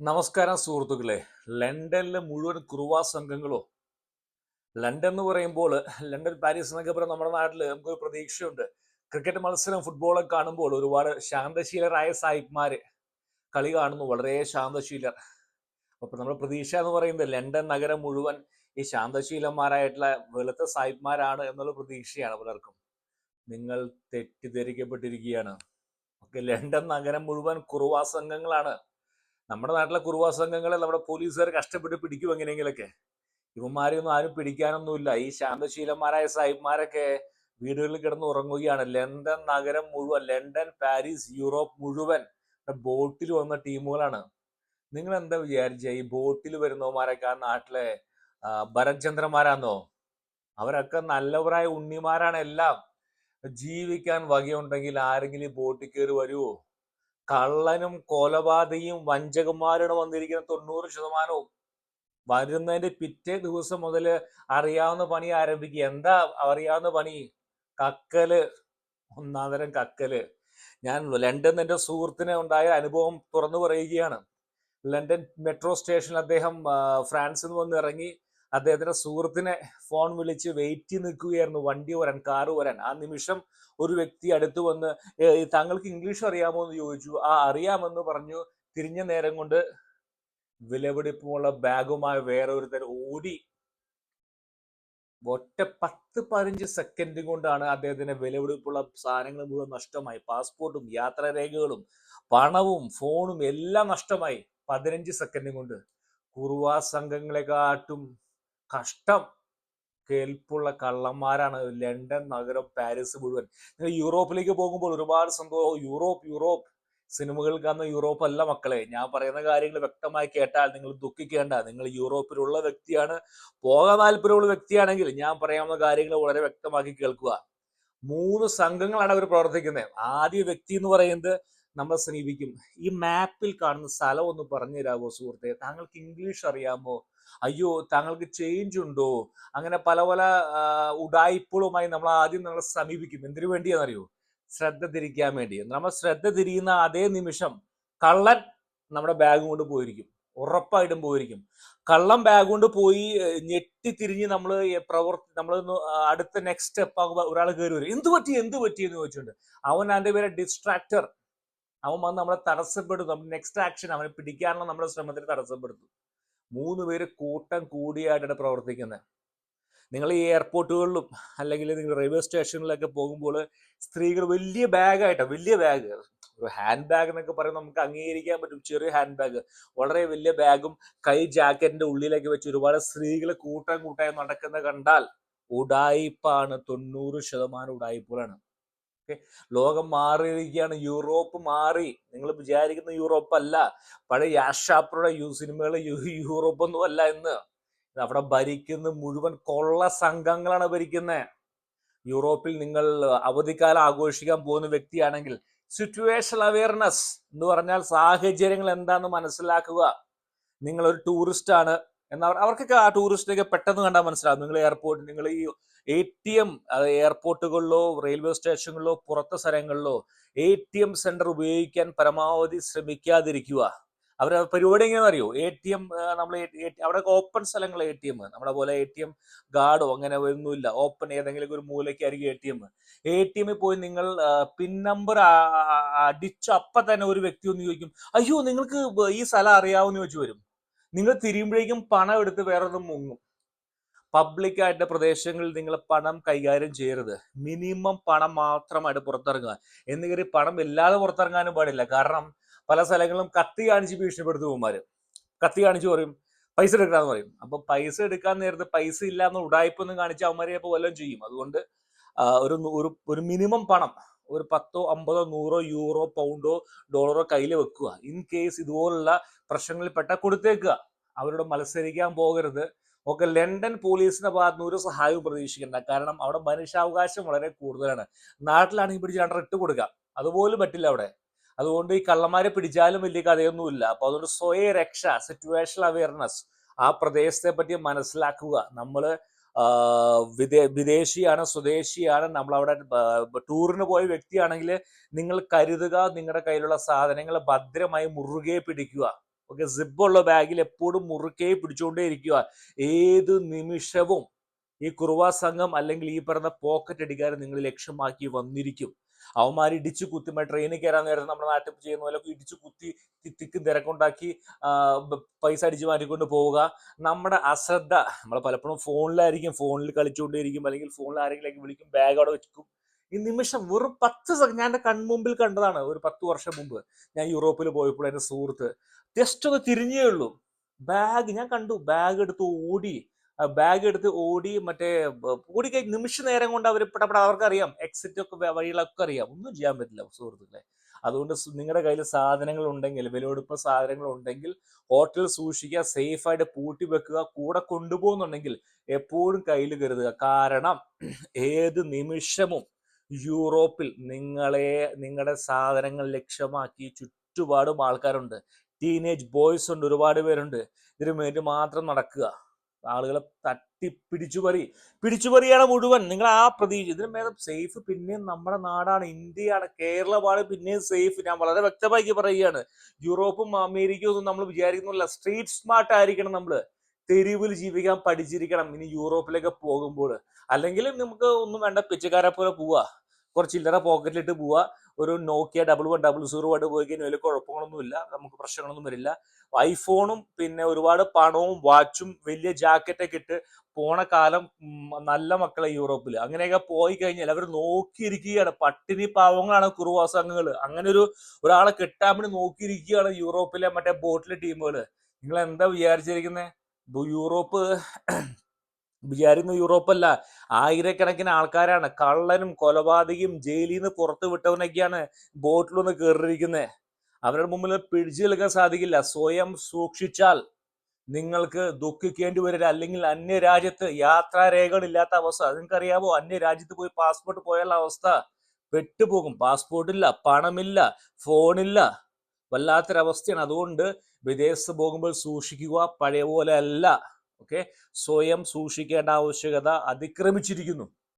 നമസ്കാരം സുഹൃത്തുക്കളെ. ലണ്ടനിലെ മുഴുവൻ കുറുവാ സംഘങ്ങളോ? ലണ്ടൻ എന്ന് പറയുമ്പോൾ ലണ്ടൻ പാരീസ് എന്നൊക്കെ പറയുന്ന നമ്മുടെ നാട്ടിൽ നമുക്കൊരു പ്രതീക്ഷയുണ്ട്. ക്രിക്കറ്റ് മത്സരം ഫുട്ബോളൊക്കെ കാണുമ്പോൾ ഒരുപാട് ശാന്തശീലരായ സായിപ്മാര് കളി കാണുന്നു. വളരെ ശാന്തശീലർ. അപ്പൊ നമ്മുടെ പ്രതീക്ഷ എന്ന് പറയുന്നത് ലണ്ടൻ നഗരം മുഴുവൻ ഈ ശാന്തശീലന്മാരായിട്ടുള്ള വെളുത്ത സായിപ്മാരാണ് എന്നുള്ള പ്രതീക്ഷയാണ് പലർക്കും. നിങ്ങൾ തെറ്റിദ്ധരിക്കപ്പെട്ടിരിക്കുകയാണ്. ലണ്ടൻ നഗരം മുഴുവൻ കുറുവാ സംഘങ്ങളാണ്. നമ്മുടെ നാട്ടിലെ കുറുവാ സംഘങ്ങളെ നമ്മുടെ പോലീസുകാർ കഷ്ടപ്പെട്ട് പിടിക്കും എങ്ങനെയെങ്കിലൊക്കെ. ഇവന്മാരെ ഒന്നും ആരും പിടിക്കാനൊന്നുമില്ല. ഈ ശാന്തശീലന്മാരായ സാഹിബ്മാരൊക്കെ വീടുകളിൽ കിടന്ന് ഉറങ്ങുകയാണ്. ലണ്ടൻ നഗരം മുഴുവൻ ലണ്ടൻ പാരീസ് യൂറോപ്പ് മുഴുവൻ ബോട്ടിൽ വന്ന ടീമുകളാണ്. നിങ്ങൾ എന്താ വിചാരിച്ച? ഈ ബോട്ടിൽ വരുന്നവന്മാരൊക്കെ ആ നാട്ടിലെ ഭരത് ഭരത്ചന്ദ്രന്മാരാന്നോ? അവരൊക്കെ നല്ലവരായ ഉണ്ണിമാരാണ് എല്ലാം. ജീവിക്കാൻ വകയുണ്ടെങ്കിൽ ആരെങ്കിലും ഈ ബോട്ടിൽ കയറി വരുമോ കള്ളനും കൊലപാതകയും വഞ്ചകന്മാരാണ് വന്നിരിക്കുന്ന തൊണ്ണൂറ് ശതമാനവും. വരുന്നതിന്റെ പിറ്റേ ദിവസം മുതൽ അറിയാവുന്ന പണി ആരംഭിക്കുക. എന്താ അറിയാവുന്ന പണി? കക്കൽ. ഒന്നാം തരം കക്കൽ. ഞാൻ ലണ്ടൻ എന്റെ സുഹൃത്തിന് ഉണ്ടായ അനുഭവം തുറന്നു പറയുകയാണ്. ലണ്ടൻ മെട്രോ സ്റ്റേഷനിൽ അദ്ദേഹം ഫ്രാൻസിൽ നിന്ന് വന്ന് ഇറങ്ങി അദ്ദേഹത്തിന്റെ സുഹൃത്തിനെ ഫോൺ വിളിച്ച് വെയിറ്റ് നിൽക്കുകയായിരുന്നു. വണ്ടി വരാൻ കാറ് വരാൻ ആ നിമിഷം ഒരു വ്യക്തി അടുത്തു വന്ന് "ഏ, താങ്കൾക്ക് ഇംഗ്ലീഷ് അറിയാമോ? എന്ന് ചോദിച്ചു. ആ അറിയാമെന്ന് പറഞ്ഞു. തിരിഞ്ഞ നേരം കൊണ്ട് വിലപിടിപ്പുമുള്ള ബാഗുമായി വേറെ ഓടി ഒറ്റ പത്ത് പതിനഞ്ച് സെക്കൻഡ് കൊണ്ടാണ് അദ്ദേഹത്തിന് വിലപിടിപ്പുള്ള സാധനങ്ങൾ മുഴുവൻ നഷ്ടമായി. പാസ്പോർട്ടും യാത്രാരേഖകളും പണവും ഫോണും എല്ലാം നഷ്ടമായി പതിനഞ്ച് സെക്കൻഡ് കൊണ്ട്. കുറുവാ സംഘങ്ങളെക്കാട്ടും കഷ്ടം. കേൾപ്പുള്ള കള്ളന്മാരാണ് ലണ്ടൻ നഗരം പാരീസ് മുഴുവൻ. നിങ്ങൾ യൂറോപ്പിലേക്ക് പോകുമ്പോൾ ഒരുപാട് സംഭവം യൂറോപ്പ് യൂറോപ്പ്. സിനിമകൾ കാണുന്ന യൂറോപ്പ് അല്ല മക്കളെ. ഞാൻ പറയുന്ന കാര്യങ്ങൾ വ്യക്തമായി കേട്ടാൽ നിങ്ങൾ ദുഃഖിക്കേണ്ട. നിങ്ങൾ യൂറോപ്പിലുള്ള വ്യക്തിയാണ് പോകാൻ താല്പര്യമുള്ള വ്യക്തിയാണെങ്കിൽ ഞാൻ പറയാവുന്ന കാര്യങ്ങൾ വളരെ വ്യക്തമാക്കി കേൾക്കുക. മൂന്ന് സംഘങ്ങളാണ് അവർ പ്രവർത്തിക്കുന്നത്. ആദ്യ വ്യക്തി എന്ന് പറയുന്നത് നമ്മളെ സമീപിക്കും ഈ മാപ്പിൽ കാണുന്ന സ്ഥലം ഒന്ന് പറഞ്ഞു തരാമോ സുഹൃത്തെ? താങ്കൾക്ക് ഇംഗ്ലീഷ് അറിയാമോ? അയ്യോ താങ്കൾക്ക് ചേഞ്ച് ഉണ്ടോ? അങ്ങനെ പല പല ഉടായ്പകളുമായി നമ്മൾ ആദ്യം നമ്മളെ സമീപിക്കും. എന്തിനു വേണ്ടിയാണെന്നറിയോ? ശ്രദ്ധ തിരിക്കാൻ വേണ്ടി. നമ്മൾ ശ്രദ്ധ തിരിയുന്ന അതേ നിമിഷം കള്ളൻ നമ്മുടെ ബാഗ് കൊണ്ട് പോയിരിക്കും. ഉറപ്പായിട്ടും പോയിരിക്കും. കള്ളം ബാഗ് കൊണ്ട് പോയി ഞെട്ടി തിരിഞ്ഞ് നമ്മൾ പ്രവർത്തി നമ്മൾ അടുത്ത നെക്സ്റ്റ് സ്റ്റെപ്പ് ആകുമ്പോൾ ഒരാൾ കയറി വരും. എന്ത് പറ്റി? എന്ത് പറ്റി? എന്ന് ചോദിച്ചിട്ടുണ്ട് അവൻ അതിന്റെ പേര് ഡിസ്ട്രാക്ടർ അവൻ വന്ന് നമ്മളെ തടസ്സപ്പെടുത്തും. നെക്സ്റ്റ് ആക്ഷൻ അവനെ പിടിക്കാനുള്ള നമ്മുടെ ശ്രമത്തിന് തടസ്സപ്പെടുത്തും. മൂന്ന് പേര് കൂട്ടം കൂടിയായിട്ടാണ് പ്രവർത്തിക്കുന്നത്. നിങ്ങൾ ഈ എയർപോർട്ടുകളിലും അല്ലെങ്കിൽ നിങ്ങൾ റെയിൽവേ സ്റ്റേഷനിലൊക്കെ പോകുമ്പോൾ സ്ത്രീകൾ വലിയ ബാഗായിട്ടാണ് വലിയ ബാഗ് ഒരു ഹാൻഡ് ബാഗ് എന്നൊക്കെ പറയുമ്പോൾ നമുക്ക് അംഗീകരിക്കാൻ പറ്റും. ചെറിയ ഹാൻഡ് ബാഗ് വളരെ വലിയ ബാഗും കൈ ജാക്കറ്റിന്റെ ഉള്ളിലേക്ക് വെച്ച് ഒരുപാട് സ്ത്രീകൾ കൂട്ടം കൂട്ടായി നടക്കുന്നത് കണ്ടാൽ ഉടായിപ്പാണ്. തൊണ്ണൂറ് ശതമാനം ഉടായിപ്പുകളാണ്. ഓക്കെ ലോകം മാറിയിരിക്കുകയാണ്. യൂറോപ്പ് മാറി. നിങ്ങൾ വിചാരിക്കുന്ന യൂറോപ്പ് അല്ല പഴയ യാഷാപ്രയുടെ യു സിനിമകൾ യൂറോപ്പ് ഒന്നും അല്ല ഇന്ന്. അവിടെ ഭരിക്കുന്ന മുഴുവൻ കൊള്ള സംഘങ്ങളാണ് ഭരിക്കുന്നത് യൂറോപ്പിൽ നിങ്ങൾ അവധിക്കാലം ആഘോഷിക്കാൻ പോകുന്ന വ്യക്തിയാണെങ്കിൽ സിറ്റുവേഷൻ അവയർനെസ് എന്ന് പറഞ്ഞാൽ സാഹചര്യങ്ങൾ എന്താണെന്ന് മനസ്സിലാക്കുക. നിങ്ങൾ ഒരു ടൂറിസ്റ്റ് ആണ്. എന്നാൽ അവർക്കൊക്കെ ആ ടൂറിസ്റ്റിനൊക്കെ പെട്ടെന്ന് കണ്ടാൽ മനസ്സിലാവും. നിങ്ങൾ എയർപോർട്ട് നിങ്ങൾ ഈ എ ടി എം എയർപോർട്ടുകളിലോ റെയിൽവേ സ്റ്റേഷനുകളിലോ പുറത്തെ സ്ഥലങ്ങളിലോ എ ടി എം സെന്റർ ഉപയോഗിക്കാൻ പരമാവധി ശ്രമിക്കാതിരിക്കുക. അവരെ പരിപാടി എങ്ങനെയാണെന്ന് അറിയോ? എ ടി എം നമ്മൾ അവിടെ ഓപ്പൺ സ്ഥലങ്ങൾ എ ടി എം നമ്മളെ പോലെ എ ടി എം ഗാർഡോ അങ്ങനെ ഒന്നുമില്ല. ഓപ്പൺ ഏതെങ്കിലും ഒരു മൂലയ്ക്കായിരിക്കും A T M A T എമ്മിൽ പോയി നിങ്ങൾ പിൻ നമ്പർ അടിച്ച അപ്പൊ തന്നെ ഒരു വ്യക്തി ഒന്ന് ചോദിക്കും അയ്യോ നിങ്ങൾക്ക് ഈ സ്ഥലം അറിയാവുന്ന ചോദിച്ചു വരും. നിങ്ങൾ തിരിയുമ്പോഴേക്കും പണം എടുത്ത് വേറെ ഒന്നും മുങ്ങും. പബ്ലിക് ആയിട്ട് പ്രദേശങ്ങളിൽ നിങ്ങൾ പണം കൈകാര്യം ചെയ്യരുത്. മിനിമം പണം മാത്രമായിട്ട് പുറത്തിറങ്ങുക. എന്ന് കയറി പണം ഇല്ലാതെ പുറത്തിറങ്ങാനും പാടില്ല. കാരണം പല സ്ഥലങ്ങളും കത്തി കാണിച്ച് ഭീഷണിപ്പെടുത്തു ഇവന്മാര്. കത്തി കാണിച്ച് പറയും പൈസ എടുക്കാന്ന് പറയും. അപ്പൊ പൈസ എടുക്കാൻ നേരത്ത് പൈസ ഇല്ല എന്ന് ഉടായ്പൊന്നും കാണിച്ച് അവന്മാരെ അപ്പൊ വല്ലതും ചെയ്യും. അതുകൊണ്ട് ഒരു ഒരു ഒരു മിനിമം പണം ഒരു പത്തോ അമ്പതോ നൂറോ യൂറോ പൗണ്ടോ ഡോളറോ കയ്യിൽ വെക്കുക. ഇൻ കേസ് ഇതുപോലുള്ള പ്രശ്നങ്ങളിൽ പെട്ട കൊടുത്തേക്കുക. അവരോട് മത്സരിക്കാൻ പോകരുത്. ഒക്കെ ലണ്ടൻ പോലീസിന്റെ ഭാഗത്ത് നിന്ന് ഒരു സഹായവും പ്രതീക്ഷിക്കേണ്ട. കാരണം അവിടെ മനുഷ്യാവകാശം വളരെ കൂടുതലാണ്. നാട്ടിലാണെങ്കിൽ പിടിച്ച് ഇട്ട് കൊടുക്കാം അതുപോലും പറ്റില്ല അവിടെ. അതുകൊണ്ട് ഈ കള്ളന്മാരെ പിടിച്ചാലും വലിയ കഥയൊന്നുമില്ല. അപ്പൊ അതുകൊണ്ട് സ്വയ രക്ഷ സിറ്റുവേഷൻ അവയർനെസ് ആ പ്രദേശത്തെ പറ്റി മനസ്സിലാക്കുക. നമ്മൾ വിദേ വിദേശിയാണ് സ്വദേശിയാണ് നമ്മളവിടെ ടൂറിന് പോയ വ്യക്തിയാണെങ്കിൽ നിങ്ങൾ കരുതുക നിങ്ങളുടെ കയ്യിലുള്ള സാധനങ്ങൾ ഭദ്രമായി മുറുകെ പിടിക്കുക. ഓക്കെ സിബുള്ള ബാഗിൽ എപ്പോഴും മുറുക്കേ പിടിച്ചുകൊണ്ടേ ഇരിക്കുക ഏത് നിമിഷവും ഈ കുറുവാ സംഘം അല്ലെങ്കിൽ ഈ പറഞ്ഞ പോക്കറ്റ് അടിക്കാരെ നിങ്ങൾ ലക്ഷ്യമാക്കി വന്നിരിക്കും. അവന്മാർ ഇടിച്ചു കുത്തി ട്രെയിനിൽ കയറാൻ നേരത്തെ നമ്മുടെ നാട്ടിൽ ചെയ്യുന്ന പോലെ ഇടിച്ചു കുത്തി തിക്കും തിരക്കുണ്ടാക്കി പൈസ അടിച്ചു മാറ്റിക്കൊണ്ട് പോവുക. നമ്മുടെ അശ്രദ്ധ നമ്മൾ പലപ്പോഴും ഫോണിലായിരിക്കും ഫോണിൽ കളിച്ചുകൊണ്ടേയിരിക്കും അല്ലെങ്കിൽ ഫോണിൽ ആരെങ്കിലും വിളിക്കും ബാഗ് അവിടെ വെക്കും. ഈ നിമിഷം വെറും പത്ത് ഞാൻ എന്റെ കൺമുമ്പിൽ കണ്ടതാണ് ഒരു പത്ത് വർഷം മുമ്പ് ഞാൻ യൂറോപ്പിൽ പോയപ്പോൾ എന്റെ സുഹൃത്ത്. ജസ്റ്റ് ഒന്ന് തിരിഞ്ഞേ ഉള്ളൂ. ബാഗ് ഞാൻ കണ്ടു ബാഗ് എടുത്ത് ഓടി ബാഗ് എടുത്ത് ഓടി മറ്റേ ഓടി കഴിഞ്ഞ് നിമിഷ നേരം കൊണ്ട് അവർ പെട്ടപ്പെട്ട അവർക്കറിയാം എക്സിറ്റ് ഒക്കെ വഴികളൊക്കെ അറിയാം. ഒന്നും ചെയ്യാൻ പറ്റില്ല സുഹൃത്തുക്കളെ. അതുകൊണ്ട് നിങ്ങളുടെ കയ്യിൽ സാധനങ്ങൾ ഉണ്ടെങ്കിൽ വിലയെടുപ്പ് സാധനങ്ങൾ ഉണ്ടെങ്കിൽ ഹോട്ടൽ സൂക്ഷിക്കുക സേഫായിട്ട് പൂട്ടി വെക്കുക കൂടെ കൊണ്ടുപോകുന്നുണ്ടെങ്കിൽ എപ്പോഴും കയ്യിൽ കരുതുക. കാരണം ഏത് നിമിഷവും യൂറോപ്പിൽ നിങ്ങളെ നിങ്ങളുടെ സാധനങ്ങൾ ലക്ഷ്യമാക്കി ചുറ്റുപാടും ആൾക്കാരുണ്ട്. ടീനേജ് ബോയ്സ് ഉണ്ട് ഒരുപാട് പേരുണ്ട്. ഇതിനു വേണ്ടി മാത്രം നടക്കുക. ആളുകളെ തട്ടി പിടിച്ചുപറി പിടിച്ചുപറിയാണ് മുഴുവൻ. നിങ്ങൾ ആ പ്രതീക്ഷ ഇതിന് മേലെ സേഫ് പിന്നെയും നമ്മുടെ നാടാണ്. ഇന്ത്യയാണ് കേരളമാണ് പിന്നെയും സേഫ് ഞാൻ വളരെ വ്യക്തമാക്കി പറയുകയാണ്. യൂറോപ്പും അമേരിക്കയും ഒന്നും നമ്മൾ വിചാരിക്കുന്നില്ല. സ്ട്രീറ്റ് സ്മാർട്ട് ആയിരിക്കണം നമ്മൾ തെരുവിൽ ജീവിക്കാൻ പഠിച്ചിരിക്കണം. ഇനി യൂറോപ്പിലേക്ക് പോകുമ്പോൾ. അല്ലെങ്കിൽ നമുക്ക് ഒന്നും വേണ്ട പിച്ചക്കാരെ പോലെ പോവാ. കുറച്ച് ഇല്ലറ പോക്കറ്റിലിട്ട് പോവാ. ഒരു Nokia double one double zero ആയിട്ട് പോയി കഴിഞ്ഞാൽ വലിയ കുഴപ്പങ്ങളൊന്നുമില്ല നമുക്ക് പ്രശ്നങ്ങളൊന്നും വരില്ല. ഐഫോണും പിന്നെ ഒരുപാട് പണവും വാച്ചും വലിയ ജാക്കറ്റൊക്കെ ഇട്ട് പോണ കാലം നല്ല മക്കളെ യൂറോപ്പിൽ അങ്ങനെയൊക്കെ പോയി കഴിഞ്ഞാൽ അവർ നോക്കിയിരിക്കുകയാണ്. പട്ടിണി പാവങ്ങളാണ് കുറുവാസ അംഗങ്ങൾ അങ്ങനെ ഒരു ഒരാളെ കിട്ടാൻ വേണ്ടി നോക്കിയിരിക്കുകയാണ് യൂറോപ്പിലെ മറ്റേ ബോട്ടിലെ ടീമുകൾ നിങ്ങൾ എന്താ വിചാരിച്ചിരിക്കുന്നത് യൂറോപ്പ് വിചാരിക്കുന്ന യൂറോപ്പല്ല. ആയിരക്കണക്കിന് ആൾക്കാരാണ്. കള്ളനും കൊലപാതകയും ജയിലിൽ നിന്ന് പുറത്ത് വിട്ടവനൊക്കെയാണ് ബോട്ടിലൊന്ന് കയറിയിരിക്കുന്നത് അവരുടെ മുമ്പിൽ പിടിച്ചു നിൽക്കാൻ സാധിക്കില്ല. സ്വയം സൂക്ഷിച്ചാൽ നിങ്ങൾക്ക് ദുഃഖിക്കേണ്ടി വരില്ല. അല്ലെങ്കിൽ അന്യരാജ്യത്ത് യാത്രാരേഖകളില്ലാത്ത അവസ്ഥ. നിങ്ങൾക്കറിയാമോ അന്യരാജ്യത്ത് പോയി പാസ്പോർട്ട് പോയുള്ള അവസ്ഥ പെട്ടുപോകും. പാസ്പോർട്ടില്ല പണമില്ല ഫോണില്ല. വല്ലാത്തൊരവസ്ഥയാണ്. അതുകൊണ്ട് വിദേശത്ത് പോകുമ്പോൾ സൂക്ഷിക്കുക പഴയ പോലെ അല്ല ഓക്കെ സ്വയം സൂക്ഷിക്കേണ്ട ആവശ്യകത അതിക്രമിച്ചിരിക്കുന്നു.